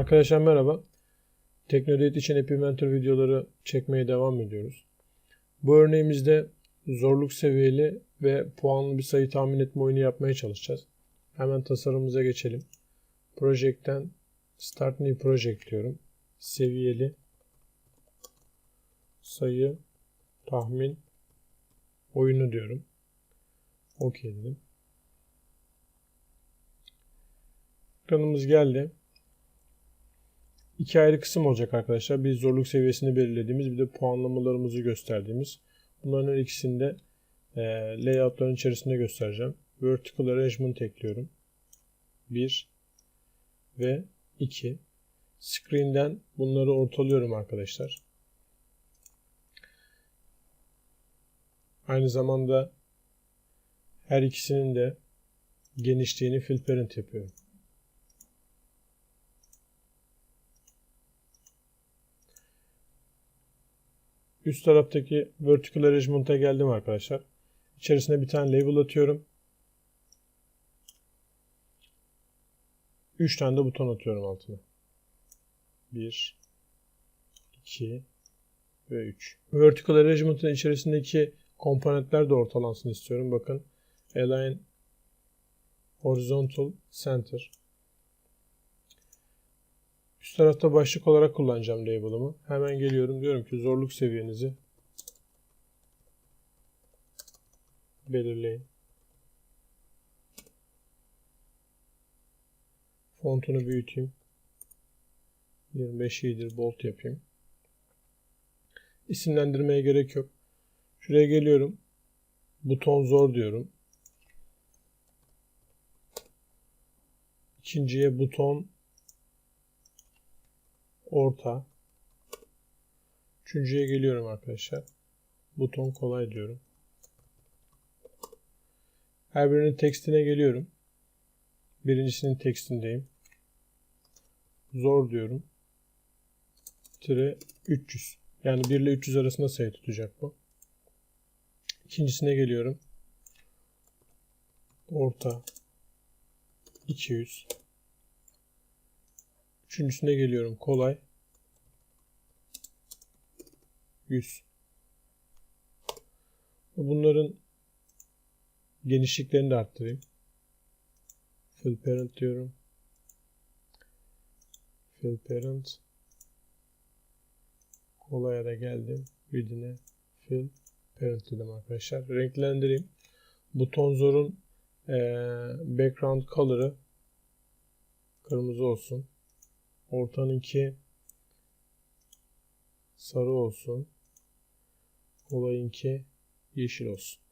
Arkadaşlar merhaba. Teknodate için App videoları çekmeye devam ediyoruz. Bu örneğimizde zorluk seviyeli ve puanlı bir sayı tahmin etme oyunu yapmaya çalışacağız. Hemen tasarımımıza geçelim. Project'ten Start New Project diyorum. Seviyeli sayı tahmin oyunu diyorum. OK dedim. Ekranımız geldi. İki ayrı kısım olacak arkadaşlar. Bir zorluk seviyesini belirlediğimiz bir de puanlamalarımızı gösterdiğimiz. Bunların her ikisini de e, layoutların içerisinde göstereceğim. Vertical Arrangement ekliyorum. 1 ve 2. Screen'den bunları ortalıyorum arkadaşlar. Aynı zamanda her ikisinin de genişliğini fill parent yapıyorum. Üst taraftaki vertical arrangement'a geldim arkadaşlar. İçerisine bir tane label atıyorum. 3 tane de buton atıyorum altına. 1 2 ve 3. Vertical arrangement'ın içerisindeki komponentler de ortalansın istiyorum. Bakın align horizontal center. Üst tarafta başlık olarak kullanacağım label'ımı. Hemen geliyorum. Diyorum ki zorluk seviyenizi belirleyin. Fontunu büyüteyim. 25 iyidir. Bold yapayım. İsimlendirmeye gerek yok. Şuraya geliyorum. Buton zor diyorum. İkinciye buton orta. Üçüncüye geliyorum arkadaşlar. Buton kolay diyorum. Her birinin tekstine geliyorum. Birincisinin tekstindeyim. Zor diyorum. Tire 300. Yani 1 ile 300 arasında sayı tutacak bu. İkincisine geliyorum. Orta 200. Üçüncüsüne geliyorum. Kolay. 100. Bunların genişliklerini de arttırayım. Fill parent diyorum. Fill parent. Kolaya da geldim. Within'e fill parent dedim arkadaşlar. Renklendireyim. Buton zorun ee, background color'ı kırmızı olsun. Ortanınki sarı olsun. Kolayınki yeşil olsun.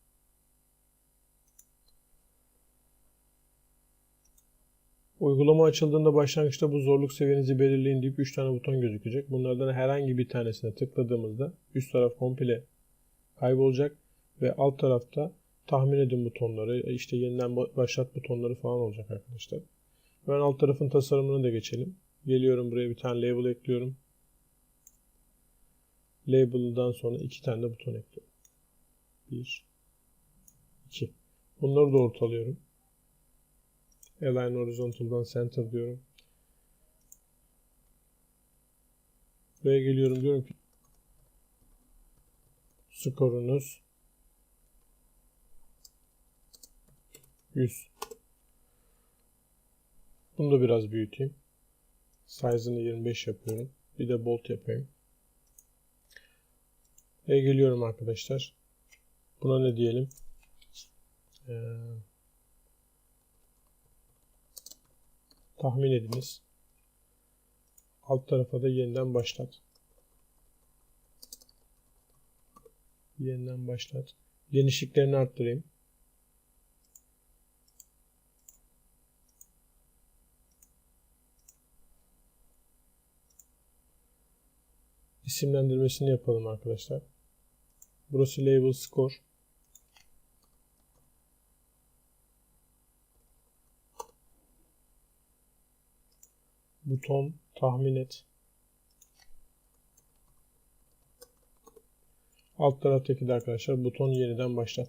Uygulama açıldığında başlangıçta bu zorluk seviyenizi belirleyin deyip 3 tane buton gözükecek. Bunlardan herhangi bir tanesine tıkladığımızda üst taraf komple kaybolacak ve alt tarafta tahmin edin butonları, işte yeniden başlat butonları falan olacak arkadaşlar. Ben alt tarafın tasarımını da geçelim. Geliyorum buraya bir tane label ekliyorum. Label'dan sonra iki tane de buton ekliyorum. Bir, iki. Bunları da ortalıyorum. Align Horizontal'dan Center diyorum. Buraya geliyorum diyorum ki skorunuz 100. Bunu da biraz büyüteyim. Size'ını 25 yapıyorum. Bir de bolt yapayım. Ve geliyorum arkadaşlar. Buna ne diyelim? Ee, tahmin ediniz. Alt tarafa da yeniden başlat. Yeniden başlat. Genişliklerini arttırayım. İsimlendirmesini yapalım arkadaşlar. Burası label score. Buton tahmin et. Alt taraftaki de arkadaşlar buton yeniden başlat.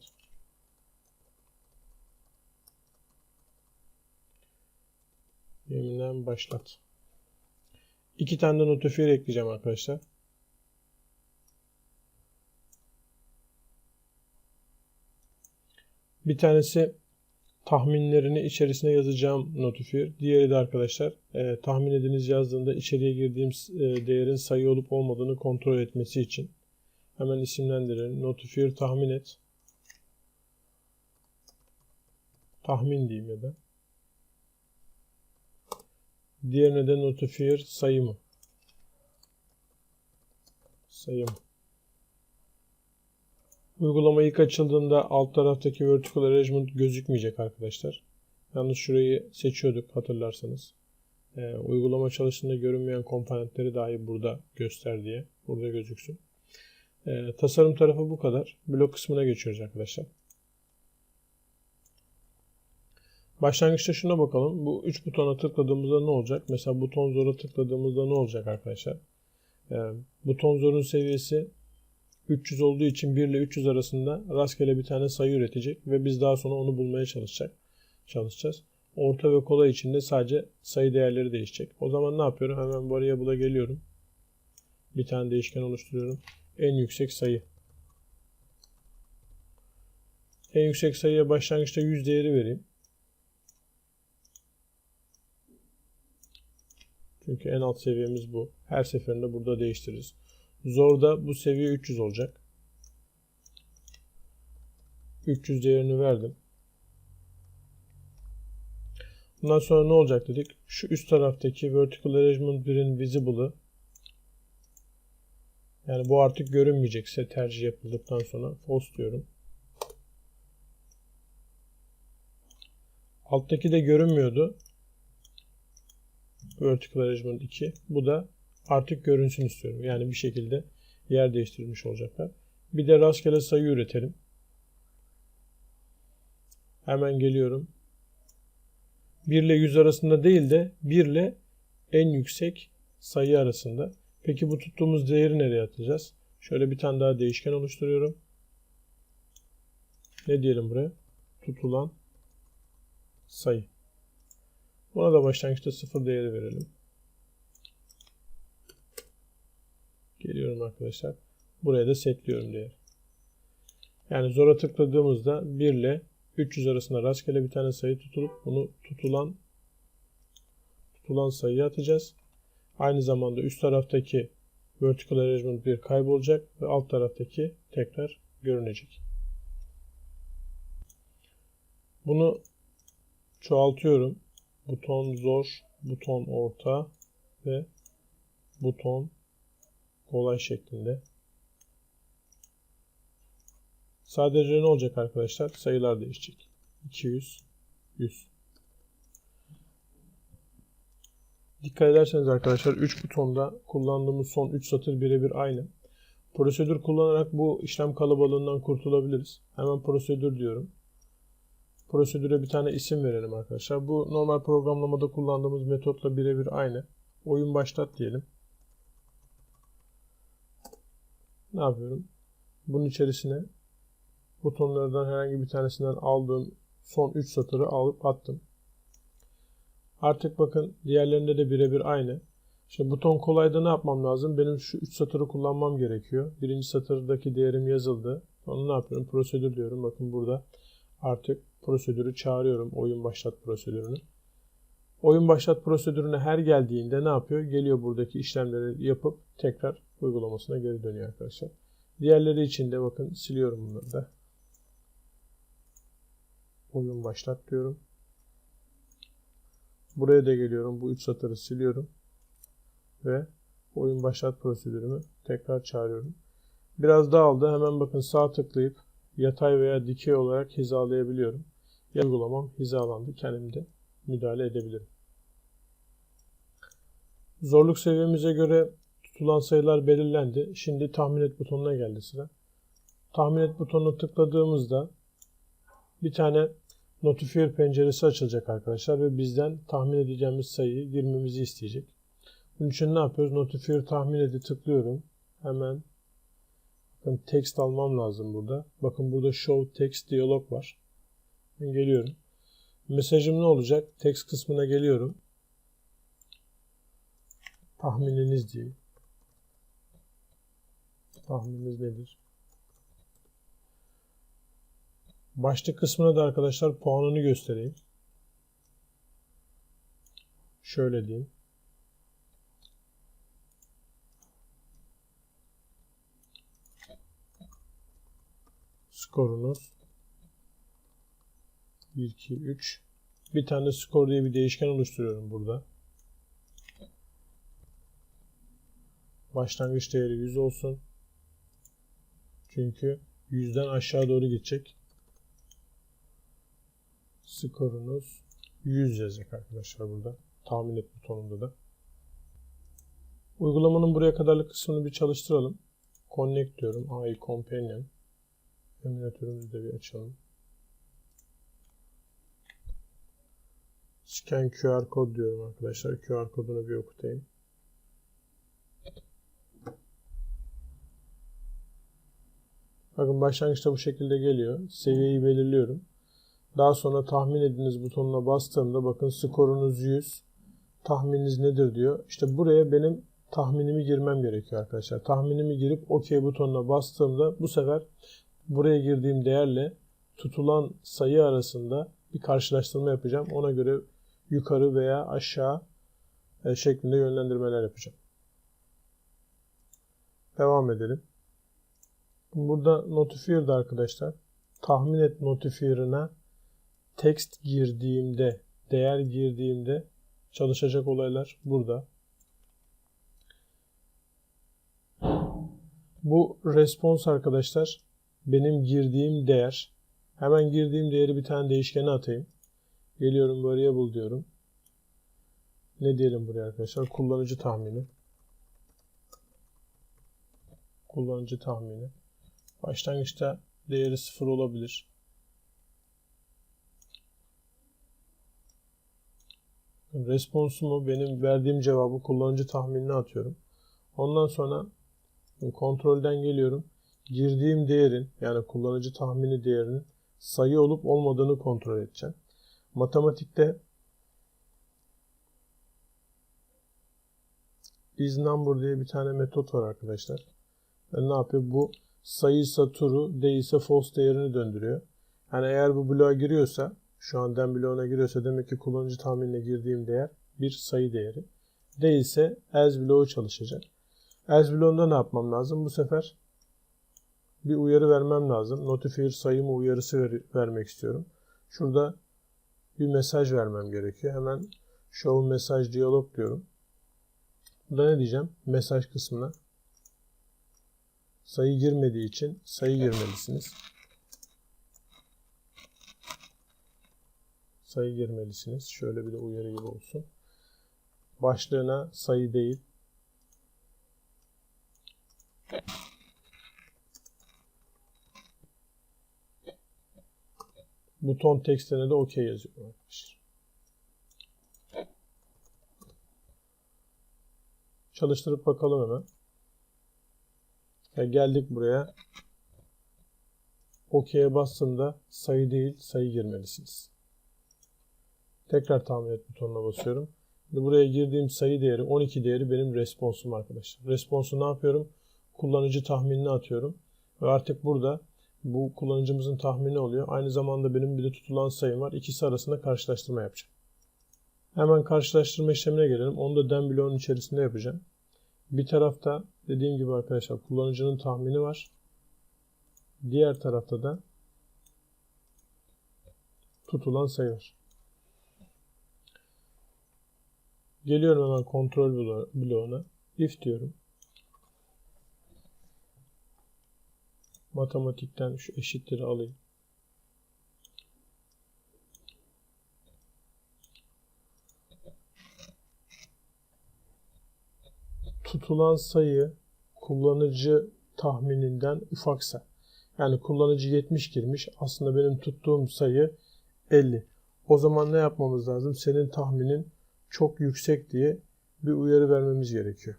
Yeniden başlat. İki tane de notifier ekleyeceğim arkadaşlar. Bir tanesi tahminlerini içerisine yazacağım notifier. Diğeri de arkadaşlar e, tahmin ediniz yazdığında içeriye girdiğim e, değerin sayı olup olmadığını kontrol etmesi için. Hemen isimlendirelim. Notifier tahmin et. Tahmin diyeyim ya da. Diğerine de notifier sayı mı? Uygulama ilk açıldığında alt taraftaki vertical arrangement gözükmeyecek arkadaşlar. Yalnız şurayı seçiyorduk hatırlarsanız. Ee, uygulama çalıştığında görünmeyen komponentleri dahi burada göster diye. Burada gözüksün. Ee, tasarım tarafı bu kadar. Blok kısmına geçiyoruz arkadaşlar. Başlangıçta şuna bakalım. Bu 3 butona tıkladığımızda ne olacak? Mesela buton zora tıkladığımızda ne olacak arkadaşlar? Ee, buton zorun seviyesi 300 olduğu için 1 ile 300 arasında rastgele bir tane sayı üretecek ve biz daha sonra onu bulmaya çalışacak, çalışacağız. Orta ve kolay için de sadece sayı değerleri değişecek. O zaman ne yapıyorum? Hemen variable'a geliyorum. Bir tane değişken oluşturuyorum. En yüksek sayı. En yüksek sayıya başlangıçta 100 değeri vereyim. Çünkü en alt seviyemiz bu. Her seferinde burada değiştiririz. Zorda bu seviye 300 olacak. 300 değerini verdim. Bundan sonra ne olacak dedik? Şu üst taraftaki vertical arrangement 1'in visible'ı yani bu artık görünmeyecekse tercih yapıldıktan sonra false diyorum. Alttaki de görünmüyordu. Vertical arrangement 2. Bu da artık görünsün istiyorum. Yani bir şekilde yer değiştirilmiş olacaklar. Bir de rastgele sayı üretelim. Hemen geliyorum. 1 ile 100 arasında değil de 1 ile en yüksek sayı arasında. Peki bu tuttuğumuz değeri nereye atacağız? Şöyle bir tane daha değişken oluşturuyorum. Ne diyelim buraya? Tutulan sayı. Buna da başlangıçta sıfır değeri verelim. Geliyorum arkadaşlar. Buraya da setliyorum değer. Yani zora tıkladığımızda 1 ile 300 arasında rastgele bir tane sayı tutulup bunu tutulan tutulan sayıya atacağız. Aynı zamanda üst taraftaki vertical arrangement 1 kaybolacak ve alt taraftaki tekrar görünecek. Bunu çoğaltıyorum. Buton zor, buton orta ve buton kolay şeklinde. Sadece ne olacak arkadaşlar? Sayılar değişecek. 200, 100. Dikkat ederseniz arkadaşlar 3 butonda kullandığımız son 3 satır birebir aynı. Prosedür kullanarak bu işlem kalabalığından kurtulabiliriz. Hemen prosedür diyorum. Prosedüre bir tane isim verelim arkadaşlar. Bu normal programlamada kullandığımız metotla birebir aynı. Oyun başlat diyelim. Ne yapıyorum? Bunun içerisine butonlardan herhangi bir tanesinden aldığım son 3 satırı alıp attım. Artık bakın diğerlerinde de birebir aynı. Şimdi buton kolayda ne yapmam lazım? Benim şu 3 satırı kullanmam gerekiyor. Birinci satırdaki değerim yazıldı. Onu ne yapıyorum? Prosedür diyorum. Bakın burada artık prosedürü çağırıyorum. Oyun başlat prosedürünü. Oyun başlat prosedürüne her geldiğinde ne yapıyor? Geliyor buradaki işlemleri yapıp tekrar uygulamasına geri dönüyor arkadaşlar. Diğerleri için de bakın siliyorum bunları da. Oyun başlat diyorum. Buraya da geliyorum. Bu üç satırı siliyorum. Ve oyun başlat prosedürümü tekrar çağırıyorum. Biraz dağıldı. Hemen bakın sağ tıklayıp yatay veya dikey olarak hizalayabiliyorum. Ya uygulamam hizalandı. Kendim de müdahale edebilirim. Zorluk seviyemize göre tutulan sayılar belirlendi. Şimdi tahmin et butonuna geldi sıra. Tahmin et butonuna tıkladığımızda bir tane notifier penceresi açılacak arkadaşlar ve bizden tahmin edeceğimiz sayıyı girmemizi isteyecek. Bunun için ne yapıyoruz? Notifier tahmin edi tıklıyorum. Hemen bakın text almam lazım burada. Bakın burada show text diyalog var. Ben geliyorum. Mesajım ne olacak? Text kısmına geliyorum. tahmininiz diyeyim. Tahmininiz nedir? Başlık kısmına da arkadaşlar puanını göstereyim. Şöyle diyeyim. Skorunuz 1, 2, 3. Bir tane skor diye bir değişken oluşturuyorum burada. Başlangıç değeri 100 olsun. Çünkü 100'den aşağı doğru gidecek. Skorunuz 100 yazacak arkadaşlar burada. Tahmin et butonunda da. Uygulamanın buraya kadarlık kısmını bir çalıştıralım. Connect diyorum. AI Companion. Emülatörümüzü de bir açalım. Scan QR kod diyorum arkadaşlar. QR kodunu bir okutayım. Bakın başlangıçta bu şekilde geliyor. Seviyeyi belirliyorum. Daha sonra tahmin ediniz butonuna bastığımda bakın skorunuz 100. Tahmininiz nedir diyor. İşte buraya benim tahminimi girmem gerekiyor arkadaşlar. Tahminimi girip OK butonuna bastığımda bu sefer buraya girdiğim değerle tutulan sayı arasında bir karşılaştırma yapacağım. Ona göre yukarı veya aşağı e, şeklinde yönlendirmeler yapacağım. Devam edelim. Burada notifier'da arkadaşlar tahmin et notifier'ına text girdiğimde, değer girdiğimde çalışacak olaylar burada. Bu response arkadaşlar benim girdiğim değer. Hemen girdiğim değeri bir tane değişkene atayım. Geliyorum variable diyorum. Ne diyelim buraya arkadaşlar? Kullanıcı tahmini. Kullanıcı tahmini. Başlangıçta değeri 0 olabilir. Responsumu benim verdiğim cevabı kullanıcı tahminine atıyorum. Ondan sonra kontrolden geliyorum. Girdiğim değerin yani kullanıcı tahmini değerinin sayı olup olmadığını kontrol edeceğim. Matematikte isNumber diye bir tane metot var arkadaşlar. Yani ne yapıyor? Bu sayıysa true, değilse false değerini döndürüyor. Yani eğer bu bloğa giriyorsa, şu an den bloğuna giriyorsa demek ki kullanıcı tahminine girdiğim değer bir sayı değeri. Değilse else bloğu çalışacak. Else bloğunda ne yapmam lazım? Bu sefer bir uyarı vermem lazım. Notifier sayımı uyarısı ver, vermek istiyorum. Şurada bir mesaj vermem gerekiyor. Hemen show message diyalog diyorum. Burada ne diyeceğim? Mesaj kısmına sayı girmediği için sayı girmelisiniz. Sayı girmelisiniz. Şöyle bir de uyarı gibi olsun. Başlığına sayı değil. Buton tekstine de OK arkadaşlar. Çalıştırıp bakalım hemen. Ya geldik buraya. OK'ye bastığımda sayı değil sayı girmelisiniz. Tekrar tahmin et butonuna basıyorum. Şimdi buraya girdiğim sayı değeri 12 değeri benim responsum arkadaşlar. Responsu ne yapıyorum? Kullanıcı tahminini atıyorum. Ve artık burada bu kullanıcımızın tahmini oluyor. Aynı zamanda benim bir de tutulan sayım var. İkisi arasında karşılaştırma yapacağım. Hemen karşılaştırma işlemine gelelim. Onu da den bloğun içerisinde yapacağım. Bir tarafta dediğim gibi arkadaşlar kullanıcının tahmini var. Diğer tarafta da tutulan sayı var. Geliyorum hemen kontrol bloğuna. If diyorum. Matematikten şu eşitleri alayım. Tutulan sayı kullanıcı tahmininden ufaksa yani kullanıcı 70 girmiş aslında benim tuttuğum sayı 50. O zaman ne yapmamız lazım? Senin tahminin çok yüksek diye bir uyarı vermemiz gerekiyor.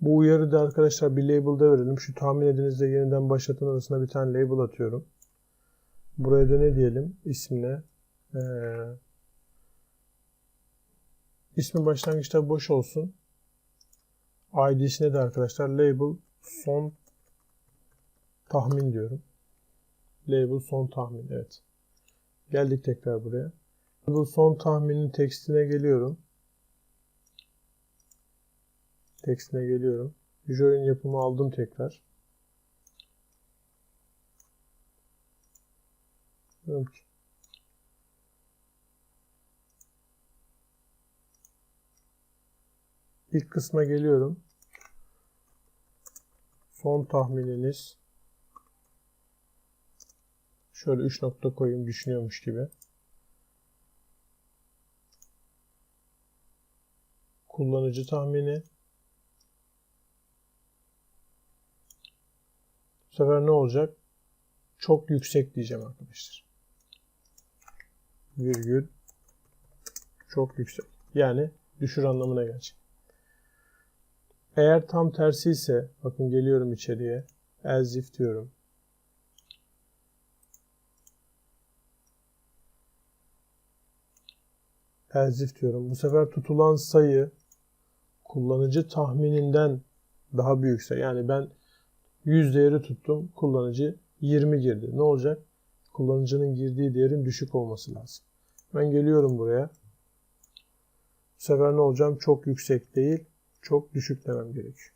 Bu uyarı da arkadaşlar bir label'da verelim. Şu tahmin edinizde yeniden başlatın arasına bir tane label atıyorum. Buraya da ne diyelim? İsmine ee, İsmi başlangıçta boş olsun. ID'sine de arkadaşlar label son tahmin diyorum. Label son tahmin. Evet. Geldik tekrar buraya. Label son tahminin tekstine geliyorum. Tekstine geliyorum. Join yapımı aldım tekrar. Diyorum ki İlk kısma geliyorum. Son tahmininiz şöyle 3 nokta koyayım düşünüyormuş gibi. Kullanıcı tahmini Bu sefer ne olacak? Çok yüksek diyeceğim arkadaşlar. Virgül çok yüksek. Yani düşür anlamına gelecek. Eğer tam tersi ise bakın geliyorum içeriye. As if diyorum. As if diyorum. Bu sefer tutulan sayı kullanıcı tahmininden daha büyükse yani ben 100 değeri tuttum. Kullanıcı 20 girdi. Ne olacak? Kullanıcının girdiği değerin düşük olması lazım. Ben geliyorum buraya. Bu sefer ne olacağım? Çok yüksek değil çok düşük demem gerekiyor.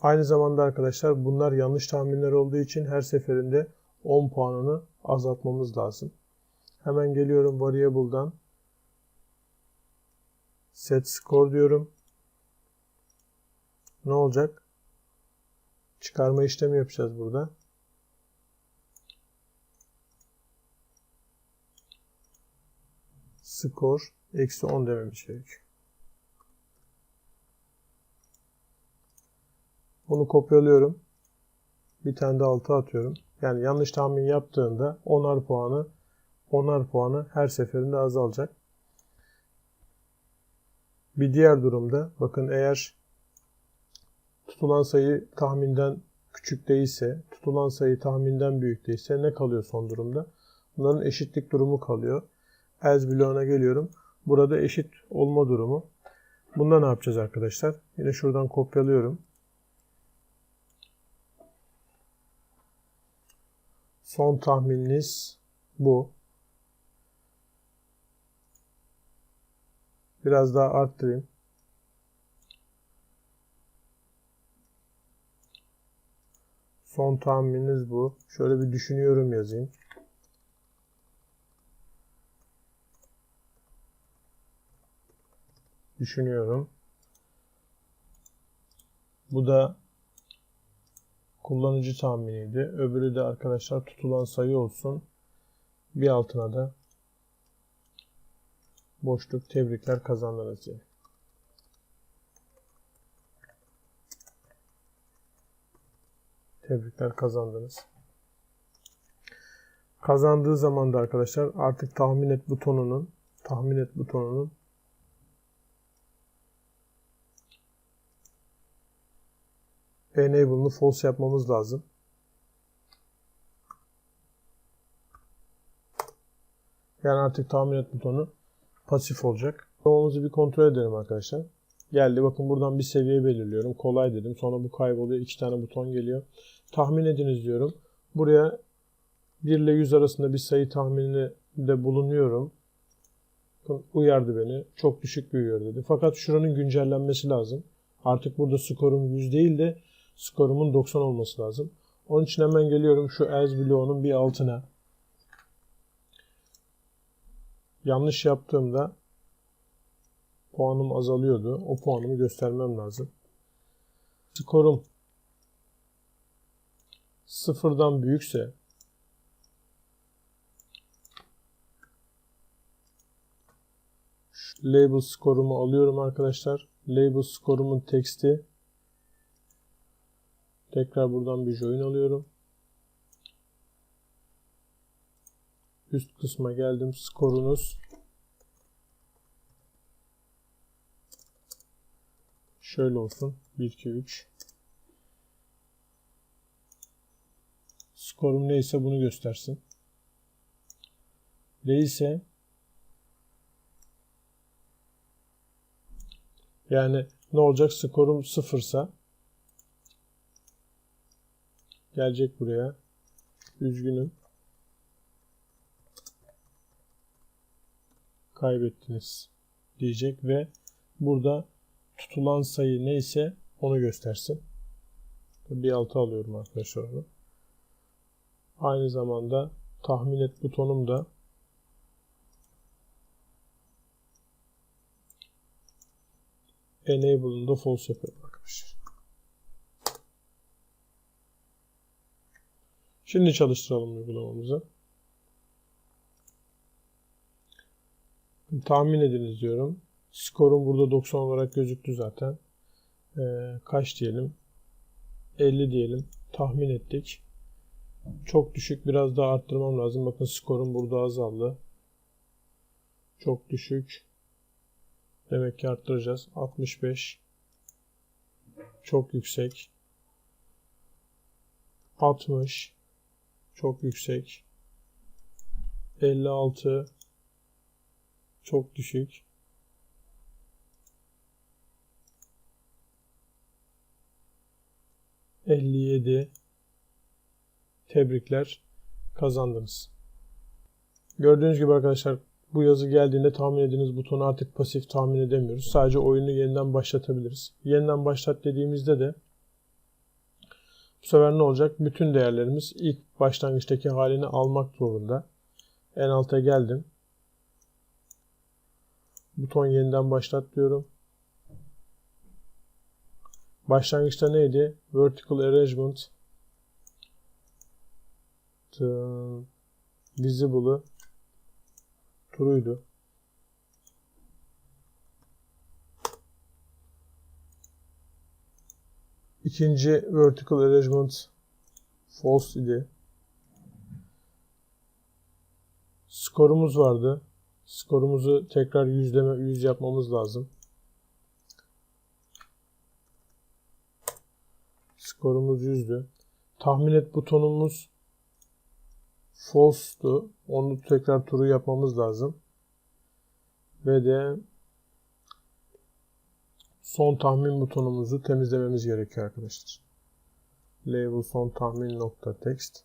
Aynı zamanda arkadaşlar bunlar yanlış tahminler olduğu için her seferinde 10 puanını azaltmamız lazım. Hemen geliyorum variable'dan set score diyorum. Ne olacak? Çıkarma işlemi yapacağız burada. Skor eksi 10 dememiz gerekiyor. Bunu kopyalıyorum. Bir tane de alta atıyorum. Yani yanlış tahmin yaptığında 10'ar puanı 10'ar puanı her seferinde azalacak. Bir diğer durumda bakın eğer tutulan sayı tahminden küçük değilse, tutulan sayı tahminden büyük değilse ne kalıyor son durumda? Bunların eşitlik durumu kalıyor as bloğuna geliyorum. Burada eşit olma durumu. Bunda ne yapacağız arkadaşlar? Yine şuradan kopyalıyorum. Son tahmininiz bu. Biraz daha arttırayım. Son tahmininiz bu. Şöyle bir düşünüyorum yazayım. Düşünüyorum. Bu da kullanıcı tahminiydi. Öbürü de arkadaşlar tutulan sayı olsun. Bir altına da boşluk tebrikler kazandınız diye. Tebrikler kazandınız. Kazandığı zaman da arkadaşlar artık tahmin et butonunun tahmin et butonunun enable'ını false yapmamız lazım. Yani artık tahmin et butonu pasif olacak. Olmamızı bir kontrol edelim arkadaşlar. Geldi. Bakın buradan bir seviye belirliyorum. Kolay dedim. Sonra bu kayboluyor. iki tane buton geliyor. Tahmin ediniz diyorum. Buraya 1 ile 100 arasında bir sayı tahmininde de bulunuyorum. Bakın uyardı beni. Çok düşük büyüyor dedi. Fakat şuranın güncellenmesi lazım. Artık burada skorum 100 değil de skorumun 90 olması lazım. Onun için hemen geliyorum şu else bloğunun bir altına. Yanlış yaptığımda puanım azalıyordu. O puanımı göstermem lazım. Skorum sıfırdan büyükse label skorumu alıyorum arkadaşlar. Label skorumun teksti Tekrar buradan bir join alıyorum. Üst kısma geldim. Skorunuz şöyle olsun. 1 2 3 Skorum neyse bunu göstersin. değilse yani ne olacak? Skorum sıfırsa gelecek buraya. Üzgünüm. Kaybettiniz diyecek ve burada tutulan sayı neyse onu göstersin. Bir altı alıyorum arkadaşlar onu. Aynı zamanda tahmin et butonum da enable'ını da false yapıyorum arkadaşlar. Şimdi çalıştıralım uygulamamızı. Tahmin ediniz diyorum. Skorum burada 90 olarak gözüktü zaten. Ee, kaç diyelim? 50 diyelim. Tahmin ettik. Çok düşük. Biraz daha arttırmam lazım. Bakın skorum burada azaldı. Çok düşük. Demek ki arttıracağız. 65. Çok yüksek. 60. Çok yüksek. 56. Çok düşük. 57 Tebrikler kazandınız. Gördüğünüz gibi arkadaşlar bu yazı geldiğinde tahmin ediniz butonu artık pasif tahmin edemiyoruz. Sadece oyunu yeniden başlatabiliriz. Yeniden başlat dediğimizde de bu sefer ne olacak? Bütün değerlerimiz ilk başlangıçtaki halini almak zorunda. En alta geldim. Buton yeniden başlat diyorum. Başlangıçta neydi? Vertical Arrangement Visible'ı True'ydu. İkinci Vertical Arrangement False idi. Skorumuz vardı. Skorumuzu tekrar yüzleme, yüz yapmamız lazım. Skorumuz 100'dü. Tahmin et butonumuz false'tu. Onu tekrar turu yapmamız lazım. Ve de son tahmin butonumuzu temizlememiz gerekiyor arkadaşlar. Label son tahmin nokta text.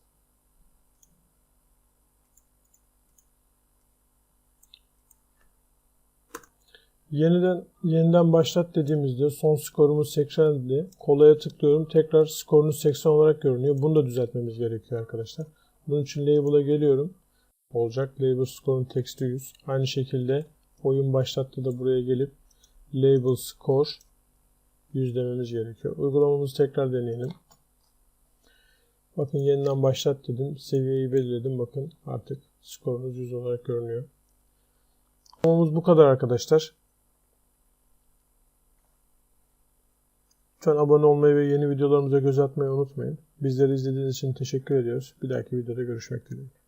Yeniden yeniden başlat dediğimizde son skorumuz 80 idi. Kolaya tıklıyorum. Tekrar skorunuz 80 olarak görünüyor. Bunu da düzeltmemiz gerekiyor arkadaşlar. Bunun için label'a geliyorum. Olacak. Label skorun teksti 100. Aynı şekilde oyun başlattı da buraya gelip label score 100 dememiz gerekiyor. Uygulamamızı tekrar deneyelim. Bakın yeniden başlat dedim. Seviyeyi belirledim. Bakın artık skorunuz 100 olarak görünüyor. Uygulamamız bu kadar arkadaşlar. Lütfen abone olmayı ve yeni videolarımıza göz atmayı unutmayın. Bizleri izlediğiniz için teşekkür ediyoruz. Bir dahaki videoda görüşmek dileğiyle.